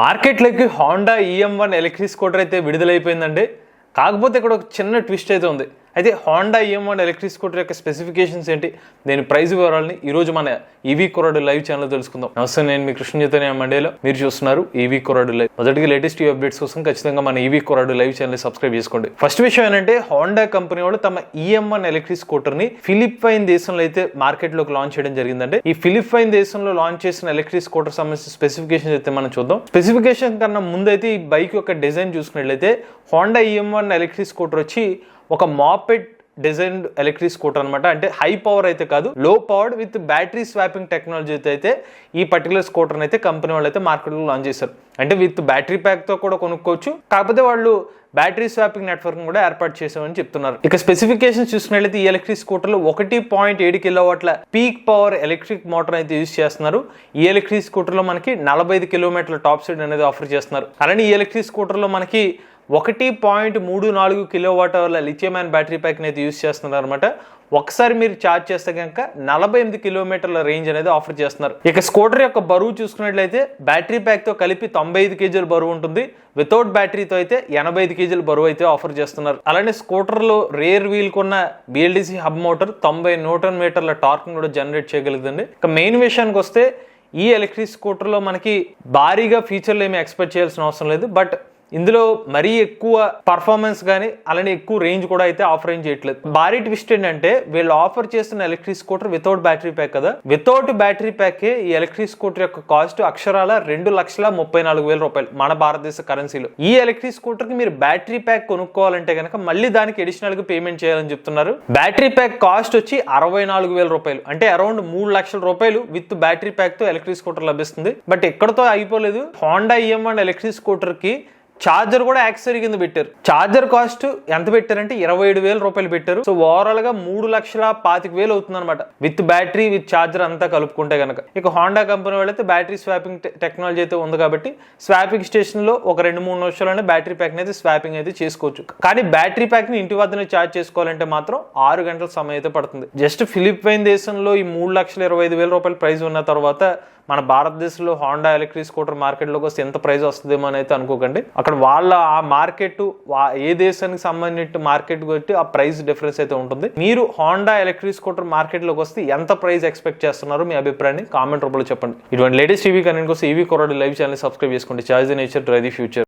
మార్కెట్లోకి Honda EM one electric scooter అయితే విడుదలైపోయిందండి. కాకపోతే ఇక్కడ ఒక చిన్న ట్విస్ట్ అయితే ఉంది. అయితే Honda EM one electric scooter యొక్క స్పెసిఫికేషన్స్ ఏంటి? దీని ప్రైస్ వివరాలని ఈరోజు మన ఈవీ కొరాడు లైవ్ ఛానల్ తెలుసుకుందాం. నమస్తే నేను మీ కృష్ణ చైతన్య మండేలో. మీరు చూస్తున్నారు ఈవీ కొరాడు లైవ్ మొదటిగా లేటెస్ట్ ఈ అప్డేట్స్ కోసం ఖచ్చితంగా మన ఈవీ కొరాడు లైవ్ ఛానల్ సబ్స్క్రైబ్ చేసుకోండి. ఫస్ట్ విషయం ఏంటంటే హోండా కంపెనీ వాళ్ళు తమ ఈఎంవన్ ఎలక్ట్రిక్ స్కూటర్ని ఫిలిప్పైన్ దేశంలో అయితే మార్కెట్లోకి లాంచ్ చేయడం జరిగిందంటే ఈ ఫిలిప్పైన్ దేశంలో లాంచ్ చేసిన ఎలక్ట్రిక్ స్కూటర్ సంబంధించిన స్పెసిఫికేషన్ అయితే మనం చూద్దాం. స్పెసిఫికేషన్ కన్నా ముందైతే ఈ బైక్ యొక్క డిజైన్ చూసుకున్నట్లయితే Honda EM one electric scooter వచ్చి ఒక మాపెట్ డిజైన్ ఎలక్ట్రిక్ స్కూటర్ అనమాట అంటే హై పవర్ అయితే కాదు low powered with battery swapping technology అయితే ఈ పర్టికులర్ స్కూటర్ అయితే కంపెనీ వాళ్ళు అయితే మార్కెట్లో లాంచ్ చేశారు. అంటే విత్ బ్యాటరీ ప్యాక్తో కూడా కొనుక్కోవచ్చు. కాకపోతే వాళ్ళు బ్యాటరీ స్వాపింగ్ నెట్వర్క్ కూడా ఏర్పాటు చేసామని చెప్తున్నారు. ఇక స్పెసిఫికేషన్ చూసుకున్నట్లయితే ఈ ఎలక్ట్రిక్ స్కూటర్లో ఒకటి పాయింట్ ఏడు కిలోవాట్ల పీక్ పవర్ ఎలక్ట్రిక్ మోటార్ అయితే యూజ్ చేస్తున్నారు. ఈ ఎలక్ట్రిక్ స్కూటర్లో మనకి నలభై ఐదు కిలోమీటర్ల టాప్ స్పీడ్ అనేది ఆఫర్ చేస్తున్నారు. అలానే ఈ ఎలక్ట్రిక్ స్కూటర్లో మనకి ఒకటి పాయింట్ మూడు నాలుగు కిలోవాట్ అవర్ల లిథియం బ్యాటరీ ప్యాక్ని అయితే యూజ్ చేస్తున్నారు అనమాట ఒకసారి మీరు ఛార్జ్ చేస్తే కనుక నలభై ఎనిమిది కిలోమీటర్ల రేంజ్ అనేది ఆఫర్ చేస్తున్నారు. ఇక స్కూటర్ యొక్క బరువు చూసుకున్నట్లయితే బ్యాటరీ ప్యాక్తో కలిపి తొంభై ఐదు కేజీల బరువు ఉంటుంది. వితౌట్ బ్యాటరీతో అయితే ఎనభై ఐదు కేజీల బరువు అయితే ఆఫర్ చేస్తున్నారు. అలానే స్కూటర్లో రేర్ వీల్ కొన్న బిఎల్డిసి హబ్ మోటార్ తొంభై న్యూటన్ మీటర్ల టార్క్ కూడా జనరేట్ చేయగలుగుతుంది ఇక మెయిన్ విషయానికి వస్తే ఈ ఎలక్ట్రిక్ స్కూటర్లో మనకి భారీగా ఫీచర్లు ఏమి ఎక్స్పెక్ట్ చేయాల్సిన అవసరం లేదు. బట్ ఇందులో మరీ ఎక్కువ పర్ఫార్మెన్స్ కానీ అలానే ఎక్కువ రేంజ్ కూడా అయితే ఆఫర్ ఏం చేయట్లేదు. భారీ ట్విస్ట్ ఏంటంటే వీళ్ళు ఆఫర్ చేస్తున్న electric scooter without battery pack కదా. వితౌట్ బ్యాటరీ ప్యాకే ఈ ఎలక్ట్రిక్ స్కూటర్ యొక్క కాస్ట్ అక్షరాల రెండు లక్షల ముప్పై నాలుగు వేల రూపాయలు మన భారతదేశ కరెన్సీలో ఈ ఎలక్ట్రిక్ స్కూటర్కి మీరు బ్యాటరీ ప్యాక్ కొనుక్కోవాలంటే కనుక మళ్ళీ దానికి అడిషనల్గా పేమెంట్ చేయాలని చెప్తున్నారు. బ్యాటరీ ప్యాక్ కాస్ట్ వచ్చి అరవై నాలుగు వేల రూపాయలు. అంటే అరౌండ్ మూడు లక్షల రూపాయలు విత్ బ్యాటరీ ప్యాక్తో ఎలక్ట్రిక్ స్కూటర్ లభిస్తుంది. బట్ ఎక్కడతో అయిపోలేదు హోండా ఈఎం అండ్ ఎలక్ట్రిక్ స్కూటర్కి చార్జర్ కూడా యాక్సరీ కింద పెట్టారు. చార్జర్ కాస్ట్ ఎంత పెట్టారంటే ఇరవై ఏడు వేల రూపాయలు పెట్టారు. సో ఓవరాల్గా మూడు లక్షల పాతిక వేలు అవుతుంది అనమాట విత్ బ్యాటరీ విత్ చార్జర్ అంతా కలుపుకుంటే కనుక ఇక హోండా కంపెనీ వాళ్ళైతే బ్యాటరీ స్వాపింగ్ టెక్నాలజీ అయితే ఉంది కాబట్టి స్వాపింగ్ స్టేషన్లో ఒక రెండు మూడు నిమిషాల్లోనే బ్యాటరీ ప్యాక్ అయితే స్వాపింగ్ అయితే చేసుకోవచ్చు. కానీ బ్యాటరీ ప్యాక్ని ఇంటి వద్దనే చార్జ్ చేసుకోవాలంటే మాత్రం ఆరు గంటల సమయం అయితే పడుతుంది. జస్ట్ ఫిలిప్పైన్ దేశంలో ఈ మూడు లక్షల ఇరవై ఐదు వేల రూపాయల ప్రైస్ ఉన్న తర్వాత మన భారతదేశంలో హోండా ఎలక్ట్రిక్ స్కూటర్ మార్కెట్లోకి వస్తే ఎంత ప్రైస్ వస్తుందేమో అని అయితే అనుకోకండి. అక్కడ వాళ్ళ ఆ మార్కెట్ ఏ దేశానికి సంబంధించిన మార్కెట్ బట్టి ఆ ప్రైస్ డిఫరెన్స్ అయితే ఉంటుంది. మీరు హోండా ఎలక్ట్రిక్ స్కూటర్ మార్కెట్లోకి వస్తే ఎంత ప్రైస్ ఎక్స్పెక్ట్ చేస్తున్నారు మీ అభిప్రాయాన్ని కామెంట్ రూపంలో చెప్పండి. ఇటువంటి లేటెస్ట్ ఈవీ కనెక్ట్ కోసం ఈవీ కొరడు లైవ్ ఛానల్ సబ్స్క్రైబ్ చేసుకోండి. Charge the nature drive the future